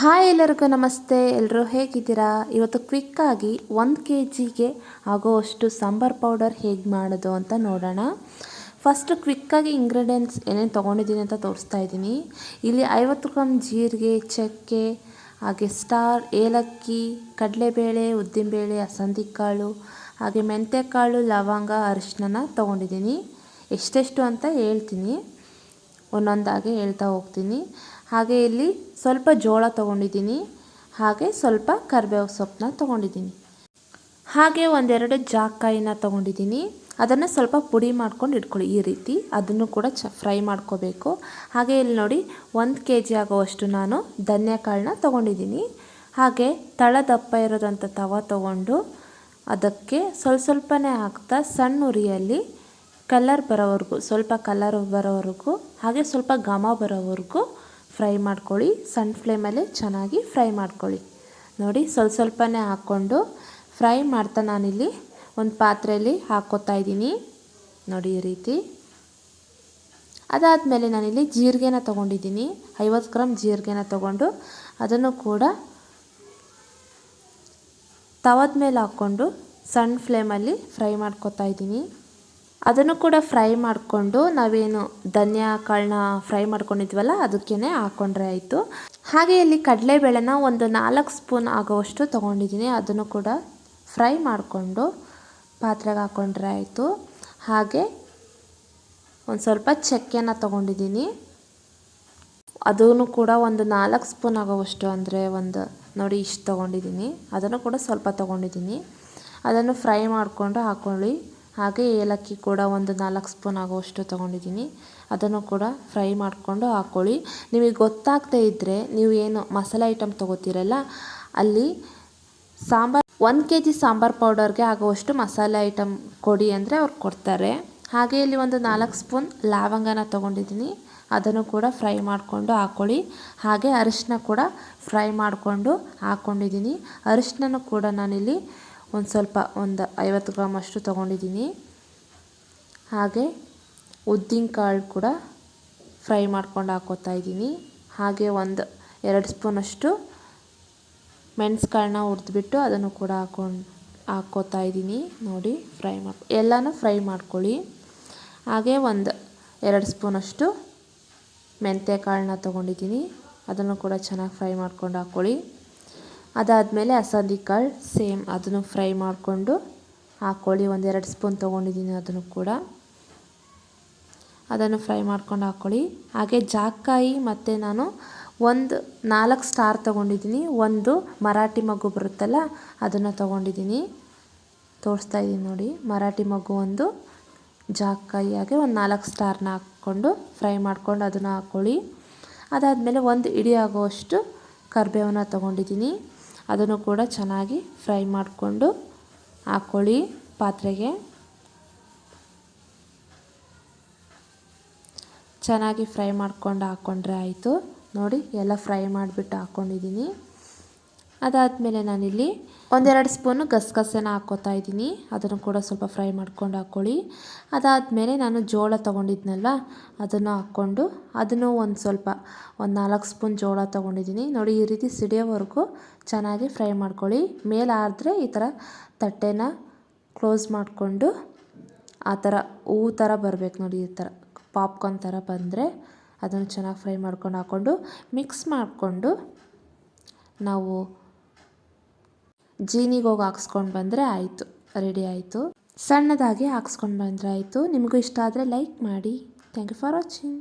Hi ಎಲ್ಲರಿಗೂ ನಮಸ್ತೆ. ಎಲ್ಲರೂ ಹೇಗಿದ್ದೀರಾ? ಇವತ್ತು ಕ್ವಿಕ್ಕಾಗಿ ಒಂದು ಕೆ ಜಿಗೆ ಆಗೋವಷ್ಟು ಸಾಂಬಾರ್ ಪೌಡರ್ ಹೇಗೆ ಮಾಡೋದು ಅಂತ ನೋಡೋಣ. ಫಸ್ಟು ಕ್ವಿಕ್ಕಾಗಿ ಇಂಗ್ರೀಡಿಯೆಂಟ್ಸ್ ಏನೇನು ತೊಗೊಂಡಿದ್ದೀನಿ ಅಂತ ತೋರಿಸ್ತಾ ಇದ್ದೀನಿ. ಇಲ್ಲಿ ಐವತ್ತು ಗ್ರಾಮ್ ಜೀರಿಗೆ, ಚಕ್ಕೆ, ಹಾಗೆ ಸ್ಟಾರ್ ಏಲಕ್ಕಿ, ಕಡಲೆಬೇಳೆ, ಉದ್ದಿನಬೇಳೆ ಅಸಂದಿ ಕಾಳು ಹಾಗೆ ಮೆಂತ್ಯಕಾಳು ಲವಂಗ ಅರಿಶಿನ ತೊಗೊಂಡಿದ್ದೀನಿ. ಎಷ್ಟೆಷ್ಟು ಅಂತ ಹೇಳ್ತೀನಿ. ಒಂದೊಂದಾಗಿ ಹೇಳ್ತಾ ಹೋಗ್ತೀನಿ. ಹಾಗೆ ಇಲ್ಲಿ ಸ್ವಲ್ಪ ಜೋಳ ತೊಗೊಂಡಿದ್ದೀನಿ, ಹಾಗೆ ಸ್ವಲ್ಪ ಕರಿಬೇವು ಸೊಪ್ಪನ್ನ ತೊಗೊಂಡಿದ್ದೀನಿ. ಹಾಗೆ ಒಂದೆರಡು ಜಾಕಾಯಿನ ತೊಗೊಂಡಿದ್ದೀನಿ. ಅದನ್ನು ಸ್ವಲ್ಪ ಪುಡಿ ಮಾಡ್ಕೊಂಡು ಇಟ್ಕೊಳ್ಳಿ, ಈ ರೀತಿ ಅದನ್ನು ಕೂಡ ಚ, ಫ್ರೈ ಮಾಡ್ಕೋಬೇಕು. ಹಾಗೆ ಇಲ್ಲಿ ನೋಡಿ, ಒಂದು ಕೆ ಜಿ ಆಗೋವಷ್ಟು ನಾನು ಧನ್ಯಕಾಳನ್ನ ತೊಗೊಂಡಿದ್ದೀನಿ. ಹಾಗೆ ತಳ ದಪ್ಪ ಇರೋದಂಥ ತವ ತೊಗೊಂಡು ಅದಕ್ಕೆ ಸ್ವಲ್ಪ ಸ್ವಲ್ಪನೇ ಹಾಕ್ತಾ ಸಣ್ಣ ಉರಿಯಲ್ಲಿ ಕಲರ್ ಬರೋವರೆಗೂ, ಸ್ವಲ್ಪ ಕಲರ್ ಬರೋವರೆಗೂ, ಹಾಗೆ ಸ್ವಲ್ಪ ಘಮ ಬರೋವರೆಗೂ ಫ್ರೈ ಮಾಡ್ಕೊಳ್ಳಿ. ಸಣ್ಣ ಫ್ಲೇಮಲ್ಲಿ ಚೆನ್ನಾಗಿ ಫ್ರೈ ಮಾಡ್ಕೊಳ್ಳಿ. ನೋಡಿ, ಸ್ವಲ್ಪ ಸ್ವಲ್ಪನೇ ಹಾಕ್ಕೊಂಡು ಫ್ರೈ ಮಾಡ್ತಾ ನಾನಿಲ್ಲಿ ಒಂದು ಪಾತ್ರೆಯಲ್ಲಿ ಹಾಕ್ಕೋತಾ ಇದ್ದೀನಿ. ನೋಡಿ, ಈ ರೀತಿ. ಅದಾದಮೇಲೆ ನಾನಿಲ್ಲಿ ಜೀರಿಗೆನ ತೊಗೊಂಡಿದ್ದೀನಿ. ಐವತ್ತು ಗ್ರಾಮ್ ಜೀರಿಗೆನ ತೊಗೊಂಡು ಅದನ್ನು ಕೂಡ ತವದ ಮೇಲೆ ಹಾಕ್ಕೊಂಡು ಸಣ್ಣ ಫ್ಲೇಮಲ್ಲಿ ಫ್ರೈ ಮಾಡ್ಕೊತಾ ಇದ್ದೀನಿ. ಅದನ್ನು ಕೂಡ ಫ್ರೈ ಮಾಡಿಕೊಂಡು ನಾವೇನು ಧನ್ಯ ಕಾಳನ್ನ ಫ್ರೈ ಮಾಡ್ಕೊಂಡಿದ್ವಲ್ಲ ಅದಕ್ಕೇ ಹಾಕ್ಕೊಂಡ್ರೆ ಆಯಿತು. ಹಾಗೆ ಇಲ್ಲಿ ಕಡಲೆಬೇಳೆನ ಒಂದು ನಾಲ್ಕು ಸ್ಪೂನ್ ಆಗೋವಷ್ಟು ತೊಗೊಂಡಿದ್ದೀನಿ. ಅದನ್ನು ಕೂಡ ಫ್ರೈ ಮಾಡಿಕೊಂಡು ಪಾತ್ರೆಗೆ ಹಾಕ್ಕೊಂಡ್ರೆ ಆಯಿತು. ಹಾಗೆ ಒಂದು ಸ್ವಲ್ಪ ಚಕ್ಕೆನ ತೊಗೊಂಡಿದ್ದೀನಿ. ಅದೂ ಕೂಡ ಒಂದು ನಾಲ್ಕು ಸ್ಪೂನ್ ಆಗೋವಷ್ಟು ಅಂದರೆ ಒಂದು ನೋಡಿ ಇಷ್ಟು ತೊಗೊಂಡಿದ್ದೀನಿ. ಅದನ್ನು ಕೂಡ ಸ್ವಲ್ಪ ತೊಗೊಂಡಿದ್ದೀನಿ. ಅದನ್ನು ಫ್ರೈ ಮಾಡಿಕೊಂಡು ಹಾಕ್ಕೊಳ್ಳಿ ಹಾಗೆ ಏಲಕ್ಕಿ ಕೂಡ ಒಂದು ನಾಲ್ಕು ಸ್ಪೂನ್ ಆಗುವಷ್ಟು ತೊಗೊಂಡಿದ್ದೀನಿ. ಅದನ್ನು ಕೂಡ ಫ್ರೈ ಮಾಡಿಕೊಂಡು ಹಾಕ್ಕೊಳ್ಳಿ ನಿಮಗೆ ಗೊತ್ತಾಗದೇ ಇದ್ದರೆ ನೀವು ಏನು ಮಸಾಲೆ ಐಟಮ್ ತೊಗೋತೀರಲ್ಲ, ಅಲ್ಲಿ ಸಾಂಬಾರು, ಒಂದು ಕೆ ಜಿ ಸಾಂಬಾರು ಪೌಡರ್ಗೆ ಆಗುವಷ್ಟು ಮಸಾಲೆ ಐಟಮ್ ಕೊಡಿ ಅಂದರೆ ಅವ್ರು ಕೊಡ್ತಾರೆ. ಹಾಗೆ ಇಲ್ಲಿ ಒಂದು ನಾಲ್ಕು ಸ್ಪೂನ್ ಲವಂಗನ ತೊಗೊಂಡಿದ್ದೀನಿ. ಅದನ್ನು ಕೂಡ ಫ್ರೈ ಮಾಡಿಕೊಂಡು ಹಾಕ್ಕೊಳ್ಳಿ ಹಾಗೆ ಅರಿಶಿನ ಕೂಡ ಫ್ರೈ ಮಾಡಿಕೊಂಡು ಹಾಕ್ಕೊಂಡಿದ್ದೀನಿ ಅರಿಶಿನ ಕೂಡ ನಾನಿಲ್ಲಿ ಒಂದು ಸ್ವಲ್ಪ ಒಂದು ಐವತ್ತು ಗ್ರಾಮ್ ಅಷ್ಟು ತೊಗೊಂಡಿದ್ದೀನಿ. ಹಾಗೆ ಉದ್ದಿನ ಕಾಳು ಕೂಡ ಫ್ರೈ ಮಾಡ್ಕೊಂಡು ಹಾಕೋತಾ ಇದ್ದೀನಿ. ಹಾಗೆ ಒಂದು ಎರಡು ಸ್ಪೂನಷ್ಟು ಮೆಣಸುಕಾಳನ್ನ ಹುರಿದ್ಬಿಟ್ಟು ಅದನ್ನು ಕೂಡ ಹಾಕೊಂಡು ಹಾಕೋತಾ ಇದ್ದೀನಿ. ನೋಡಿ, ಫ್ರೈ ಮಾಡಿ, ಎಲ್ಲನೂ ಫ್ರೈ ಮಾಡ್ಕೊಳ್ಳಿ. ಹಾಗೆ ಒಂದು ಎರಡು ಸ್ಪೂನಷ್ಟು ಮೆಂತ್ಯ ಕಾಳನ್ನ ತೊಗೊಂಡಿದ್ದೀನಿ. ಅದನ್ನು ಕೂಡ ಚೆನ್ನಾಗಿ ಫ್ರೈ ಮಾಡ್ಕೊಂಡು ಹಾಕ್ಕೊಳ್ಳಿ ಅದಾದಮೇಲೆ ಅಸಂದಿ ಕಾಳು ಸೇಮ್ ಅದನ್ನು ಫ್ರೈ ಮಾಡಿಕೊಂಡು ಹಾಕ್ಕೊಳ್ಳಿ ಒಂದೆರಡು ಸ್ಪೂನ್ ತೊಗೊಂಡಿದ್ದೀನಿ ಅದನ್ನು ಕೂಡ. ಅದನ್ನು ಫ್ರೈ ಮಾಡ್ಕೊಂಡು ಹಾಕ್ಕೊಳ್ಳಿ ಹಾಗೆ ಜಾಕಾಯಿ ಮತ್ತು ನಾನು ಒಂದು ನಾಲ್ಕು ಸ್ಟಾರ್ ತೊಗೊಂಡಿದ್ದೀನಿ. ಒಂದು ಮರಾಠಿ ಮಗು ಬರುತ್ತಲ್ಲ, ಅದನ್ನು ತೊಗೊಂಡಿದ್ದೀನಿ. ತೋರಿಸ್ತಾ ಇದ್ದೀನಿ ನೋಡಿ, ಮರಾಠಿ ಮಗು ಒಂದು, ಜಾಕಾಯಿ ಹಾಗೆ ಒಂದು ನಾಲ್ಕು ಸ್ಟಾರ್ನ ಹಾಕ್ಕೊಂಡು ಫ್ರೈ ಮಾಡ್ಕೊಂಡು ಅದನ್ನು ಹಾಕ್ಕೊಳ್ಳಿ ಅದಾದಮೇಲೆ ಒಂದು ಇಡಿ ಆಗುವಷ್ಟು ಕರಿಬೇವನ್ನ ತೊಗೊಂಡಿದ್ದೀನಿ. ಅದನ್ನು ಕೂಡ ಚೆನ್ನಾಗಿ ಫ್ರೈ ಮಾಡಿಕೊಂಡು ಹಾಕ್ಕೊಳ್ಳಿ ಪಾತ್ರೆಗೆ. ಚೆನ್ನಾಗಿ ಫ್ರೈ ಮಾಡ್ಕೊಂಡು ಹಾಕ್ಕೊಂಡ್ರೆ ಆಯಿತು. ನೋಡಿ, ಎಲ್ಲ ಫ್ರೈ ಮಾಡಿಬಿಟ್ಟು ಹಾಕ್ಕೊಂಡಿದ್ದೀನಿ ಅದಾದಮೇಲೆ ನಾನಿಲ್ಲಿ ಒಂದೆರಡು ಸ್ಪೂನು ಗಸಗಸೆನ ಹಾಕೋತಾ ಇದ್ದೀನಿ. ಅದನ್ನು ಕೂಡ ಸ್ವಲ್ಪ ಫ್ರೈ ಮಾಡ್ಕೊಂಡು ಹಾಕ್ಕೊಳ್ಳಿ. ಅದಾದಮೇಲೆ ನಾನು ಜೋಳ ತೊಗೊಂಡಿದ್ನಲ್ಲ, ಅದನ್ನು ಹಾಕ್ಕೊಂಡು ಅದನ್ನು ಒಂದು ಸ್ವಲ್ಪ ಒಂದು ನಾಲ್ಕು ಸ್ಪೂನ್ ಜೋಳ ತೊಗೊಂಡಿದ್ದೀನಿ. ನೋಡಿ, ಈ ರೀತಿ ಸಿಡಿಯೋವರೆಗೂ ಚೆನ್ನಾಗಿ ಫ್ರೈ ಮಾಡ್ಕೊಳ್ಳಿ. ಮೇಲೆ ಆದ್ರೆ ಈ ಥರ ತಟ್ಟೆನ ಕ್ಲೋಸ್ ಮಾಡಿಕೊಂಡು ಆ ಥರ ಹೂ ಥರ ಬರಬೇಕು ನೋಡಿ, ಈ ಥರ ಪಾಪ್ಕಾರ್ನ್ ಥರ ಬಂದರೆ ಅದನ್ನು ಚೆನ್ನಾಗಿ ಫ್ರೈ ಮಾಡ್ಕೊಂಡು ಹಾಕ್ಕೊಂಡು ಮಿಕ್ಸ್ ಮಾಡಿಕೊಂಡು ನಾವು ಜೀನಿಗೆ ಹೋಗಿ ಹಾಕ್ಸ್ಕೊಂಡು ಬಂದರೆ ಆಯಿತು, ರೆಡಿ ಆಯಿತು. ಸಣ್ಣದಾಗಿ ಹಾಕ್ಸ್ಕೊಂಡು ಬಂದರೆ ಆಯಿತು. ನಿಮಗೂ ಇಷ್ಟ ಆದರೆ ಲೈಕ್ ಮಾಡಿ. Thank you for watching.